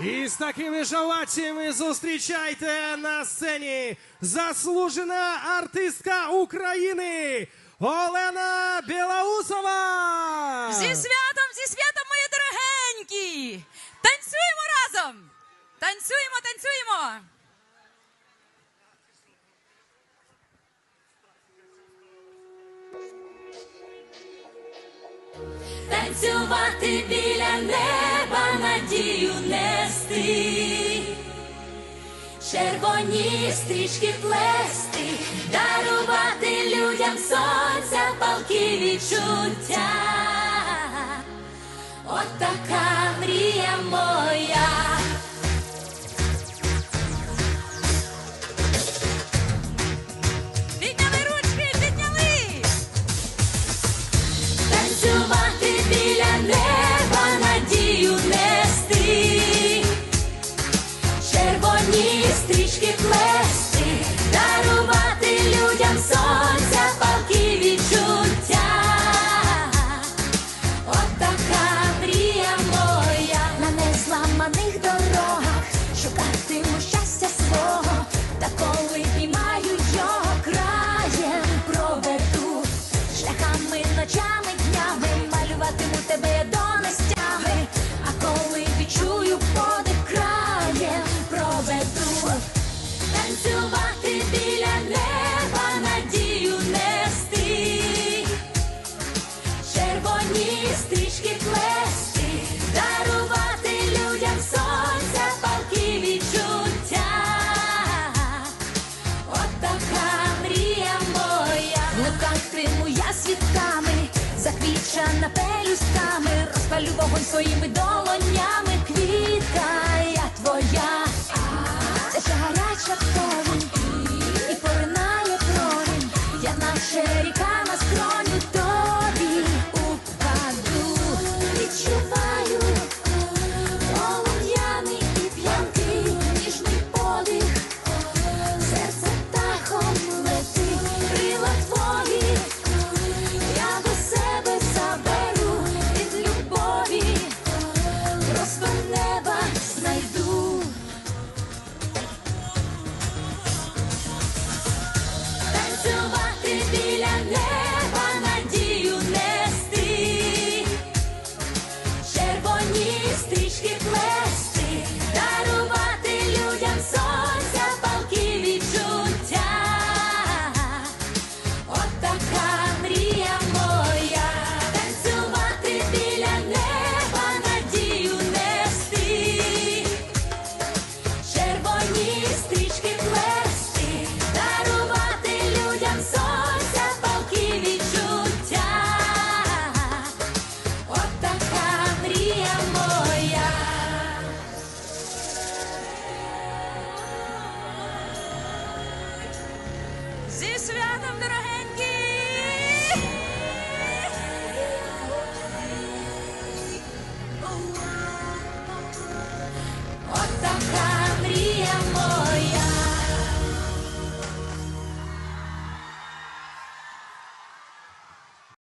І з такими ж зустрічайте на сцені заслужена артистка України Олена Білоусова! Зі святом, зі святом, мої дорогенькі! Танцюємо разом! Танцюємо, танцюємо! Танцювати біля неба червоні стрічки плести, дарувати людям сонця палки відчуття. стрій. Така мрія моя, в луках триму я світками, заквічана пелюстками, розпалю вогонь своїми долонями. святом, дорогі!